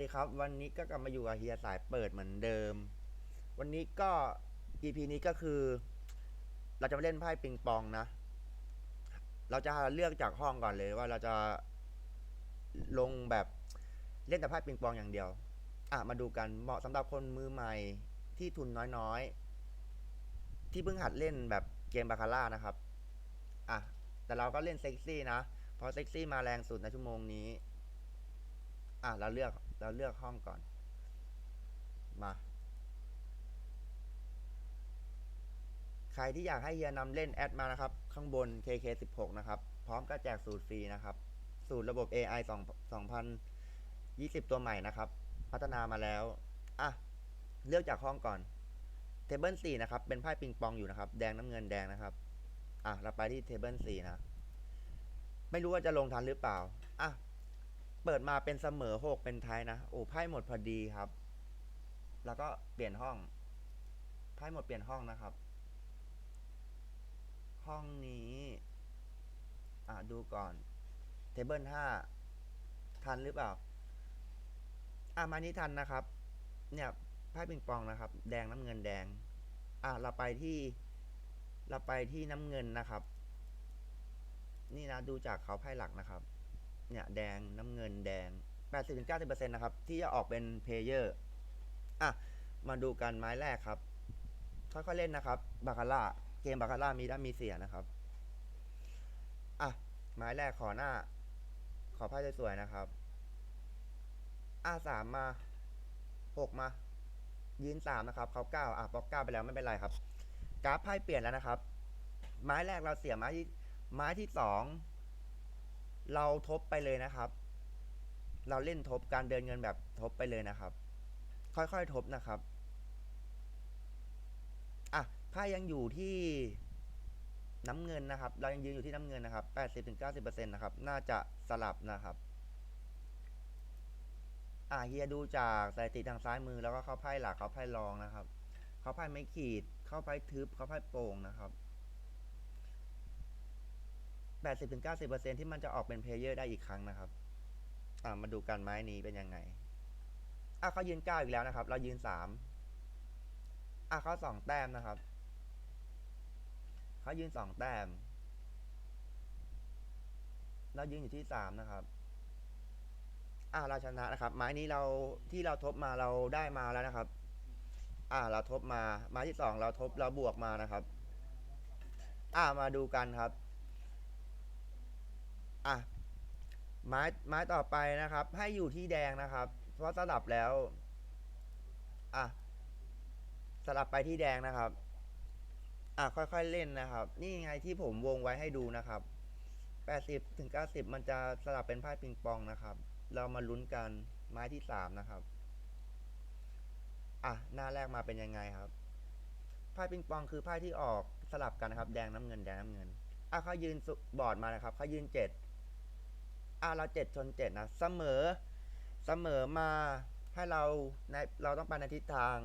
ดีครับ วันนี้ก็กลับมาอยู่กับเฮียสายเปิดเหมือนเดิม วันนี้ก็ EP นี้ก็คือ เราจะมาเล่นไพ่ปิงปองนะ เราจะเลือกจากห้องก่อนเลยว่าเราจะลงแบบเล่นแต่ไพ่ปิงปองอย่างเดียว อะมาดูกันเหมาะสำหรับคนมือใหม่ที่ทุนน้อยๆ ที่เพิ่งหัดเล่นแบบเกมบาคาร่านะครับ อะแต่เราก็เล่นเซ็กซี่นะ เพราะเซ็กซี่มาแรงสุดในชั่วโมงนี้ อะเราเลือกเราเลือกห้องก่อน มา ใครที่อยากให้เฮียนำเล่นแอดมานะครับ ข้างบน KK16 นะครับ พร้อมก็แจกสูตรฟรีนะครับ สูตรระบบ AI 2 2020 ตัวใหม่นะครับ พัฒนามาแล้ว อะ เลือกจากห้องก่อนเทเบิล4นะครับ เป็นไพ่ปิงปองอยู่นะครับ แดงน้ำเงินแดงนะครับ อะ เราไปที่เทเบิล4นะ ไม่รู้ว่าจะลงทันหรือเปล่า อะ เปิดมาเป็นเสมอหกเป็นไทยนะ โอ้ไพ่หมดพอดีครับ แล้วก็เปลี่ยนห้อง ไพ่หมดเปลี่ยนห้องนะครับ ห้องนี้ อะดูก่อนเทเบิลห้าทันหรือเปล่า อะมานี้ทันนะครับ เนี่ยไพ่ปิงปองนะครับ แดงน้ำเงินแดง อะเราไปที่ เราไปที่น้ำเงินนะครับ นี่นะดูจากเขาไพ่หลักนะครับ เนี่ยแดงน้ำเงินแดง 80-90%นะครับ ที่จะออกเป็นเพลเยอร์อะ มาดูกันไม้แรกครับค่อยๆเล่นนะครับบาคาร่าเกมบาคาร่ามีได้มีเสียนะครับ อะ ไม้แรกขอหน้า ขอไพ่สวยๆนะครับ อะสามมาหกมา ยืนสามนะครับเขาเก้าอะปอกเก้าไปแล้วไม่เป็นไรครับ กราฟไพ่เปลี่ยนแล้วนะครับ ไม้แรกเราเสียไม้ที่ไม้ที่สอง เราทบไปเลยนะครับ เราเล่นทบการเดินเงินแบบทบไปเลยนะครับ ค่อยๆทบนะครับอะไพ่ยังอยู่ที่น้ำเงินนะครับ เรายังยืนอยู่ที่น้ำเงินนะครับ 80-90%นะครับ น่าจะสลับนะครับ อะเฮียดูจากสถิติทางซ้ายมือแล้วก็เข้าไพ่หลักเข้าไพ่รองนะครับ เข้าไพ่ไม่ขีด เข้าไพ่ทึบ เข้าไพ่โป่งนะครับ 80-90%ที่มันจะออกเป็นเพลเยอร์ได้อีกครั้งนะครับ อ่ามาดูกันไม้นี้เป็นยังไง อะเขายืนเก้าอีกแล้วนะครับ เรายืนสามอะเขาสองแต้มนะครับ เขายืนสองแต้ม เรายืนอยู่ที่สามนะครับ อะเราชนะนะครับ ไม้นี้เราที่เราทบมาเราได้มาแล้วนะครับ อะเราทบมา ไม้ที่สองเราทบเราบวกมานะครับ อะมาดูกันครับ อะไม้ไม้ต่อไปนะครับ ให้อยู่ที่แดงนะครับ เพราะสลับแล้วอะสลับไปที่แดงนะครับ อะค่อยๆเล่นนะครับ นี่ไงที่ผมวงไว้ให้ดูนะครับแปดสิบถึงเก้าสิบมันจะสลับเป็นไพ่ปิงปองนะครับ เรามาลุ้นกันไม้ที่สามนะครับอะหน้าแรกมาเป็นยังไงครับไพ่ปิงปองคือไพ่ที่ออกสลับกันนะครับ แดงน้ำเงินแดงน้ำเงินอะเขายืนสบอร์ดมานะครับเขายืนเจ็ด อะเราเจ็ดชนเจ็ดนะเสมอเสมอมาให้เราในเราต้องไปในทิศทาง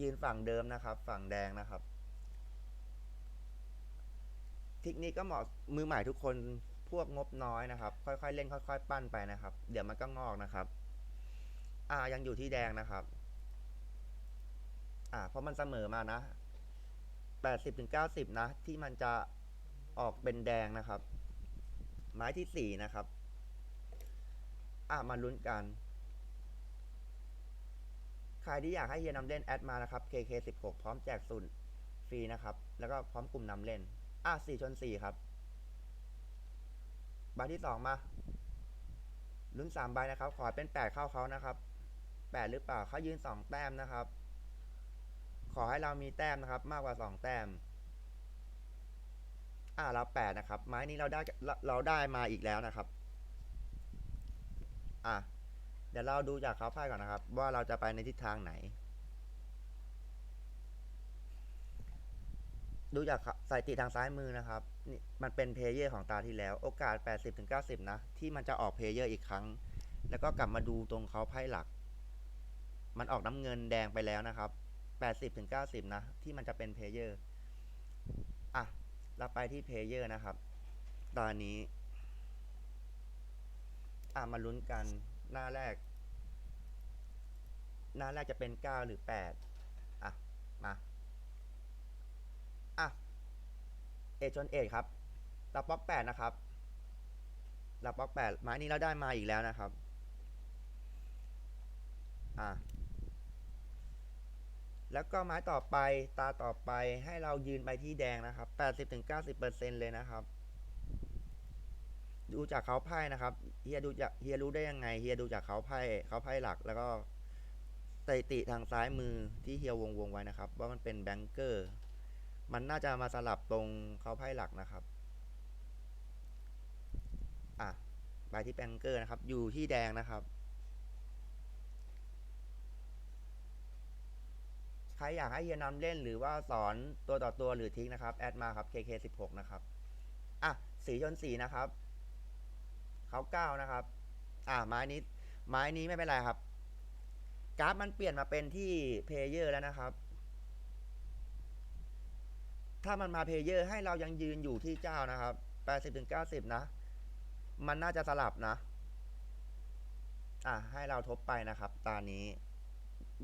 ยืนฝั่งเดิมนะครับ ฝั่งแดงนะครับเทคนิคก็เหมาะมือใหม่ทุกคนพวกงบน้อยนะครับ ค่อยๆเล่นค่อย ๆ ปั้นไปนะครับ เดี๋ยวมันก็งอกนะครับ อ่ายังอยู่ที่แดงนะครับ อ่าเพราะมันเสมอมานะแปดสิบถึงเก้าสิบนะ ที่มันจะออกเป็นแดงนะครับ ไม้ที่สี่นะครับ อะมาลุ้นกันใครที่อยากให้เฮียนำเล่นแอดมานะครับ KK16 พร้อมแจกสูตรฟรีนะครับ แล้วก็พร้อมกลุ่มนำเล่น อะสี่ชนสี่ครับ ใบที่สองมา ลุ้นสามใบนะครับ ขอเป็นแปดเข้าเขานะครับแปดหรือเปล่าเขายืนสองแต้มนะครับ ขอให้เรามีแต้มนะครับ มากกว่าสองแต้ม อ่าเราแปดนะครับ ไม้นี้เราได้เราเราได้มาอีกแล้วนะครับ อะ เดี๋ยวเราดูจากเขาไพ่ก่อนนะครับ ว่าเราจะไปในทิศทางไหน ดูจากสถิติทางซ้ายมือนะครับนี่มันเป็นเพลเยอร์ของตาที่แล้ว โอกาส 80-90 นะ ที่มันจะออกเพลเยอร์อีกครั้ง แล้วก็กลับมาดูตรงเขาไพ่หลัก มันออกน้ำเงินแดงไปแล้วนะครับ 80-90 นะ ที่มันจะเป็นเพลเยอร์อะ เราไปที่เพลเยอร์นะครับ ตอนนี้ อะมาลุ้นกันหน้าแรก หน้าแรกจะเป็นเก้าหรือแปดอะ มา อะเอชนเอครับรับป๊อกแปดนะครับรับป๊อกแปดไม้นี้เราได้มาอีกแล้วนะครับ อะแล้วก็ไม้ต่อไปตาต่อไปให้เรายืนไปที่แดงนะครับ 80-90%เลยนะครับ ดูจากเขาไพ่นะครับเฮียดูจากเฮียรู้ได้ยังไงเฮียดูจากเขาไพ่เขาไพ่หลักแล้วก็สถิติทางซ้ายมือที่เฮียวงวงไว้นะครับ ว่ามันเป็นแบงเกอร์มันน่าจะมาสลับตรงเขาไพ่หลักนะครับอะใบที่แบงเกอร์นะครับ อยู่ที่แดงนะครับใครอยากให้เฮียนำเล่นหรือว่าสอนตัวต่อตัวหรือทิ้งนะครับ แอดมาครับ KK16 นะครับ อะ สีชนสีนะครับ เขาเก้านะครับ อะไม้นี้ไม้นี้ไม่เป็นไรครับ กราฟมันเปลี่ยนมาเป็นที่เพลเยอร์แล้วนะครับ ถ้ามันมาเพลเยอร์ให้เรายังยืนอยู่ที่เจ้านะครับ80ถึง90นะ มันน่าจะสลับนะ อะให้เราทบไปนะครับ ตานี้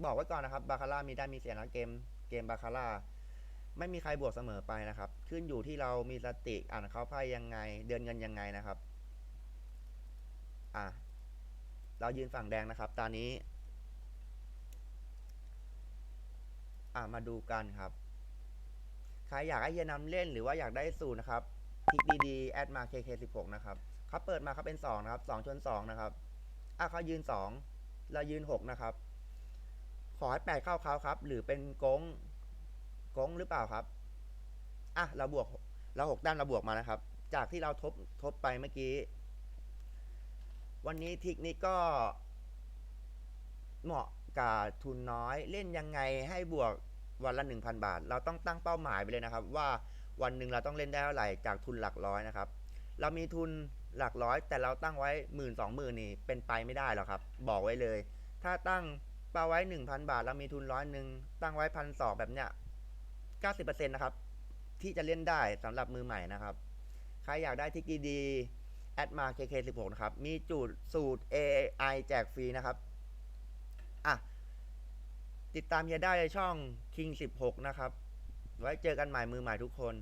บอกไว้ก่อนนะครับบาคาร่ามีได้มีเสียนะเกมเกมบาคาร่าไม่มีใครบวกเสมอไปนะครับ ขึ้นอยู่ที่เรามีสติอ่านเขาไพ่ยังไง เดือนเงินยังไงนะครับ อะเรายืนฝั่งแดงนะครับ ตอนนี้ อะมาดูกันครับ ใครอยากให้เฮียนำเล่นหรือว่าอยากได้สูตรนะครับคลิกดีๆแอดมา KK16 นะครับเขาเปิดมาเขาเป็น2นะครับ2ชน2นะครับ อะเขายืน 2 เรายืน 6 นะครับ ขอให้แปดเข้าเขาครับ หรือเป็นกงกงหรือเปล่าครับ อะ เราบวก เราหกด้านเราบวกมานะครับ จากที่เราทบทบไปเมื่อกี้ วันนี้ทิกนี้ก็ เหมาะกับทุนน้อยเล่นยังไงให้บวกวันละ 1,000 บาท เราต้องตั้งเป้าหมายไปเลยนะครับ ว่าวันหนึ่งเราต้องเล่นได้เท่าไหร่จากทุนหลักร้อยนะครับ เรามีทุนหลักร้อย แต่เราตั้งไว้หมื่นสองหมื่นนี่เป็นไปไม่ได้หรอกครับ บอกไว้เลย ถ้าตั้งเป้าไว้ 1,000 บาท เรามีทุนร้อยหนึ่งตั้งไว้พันสองแบบเนี้ย90%นะครับที่จะเล่นได้สำหรับมือใหม่นะครับ ใครอยากได้ทิกดีๆ แอดมา KK16 นะครับ มีจูดสูตร AI แจกฟรีนะครับ อะ ติดตามเฮียได้ในช่อง King 16 นะครับ ไว้เจอกันใหม่มือใหม่ทุกคน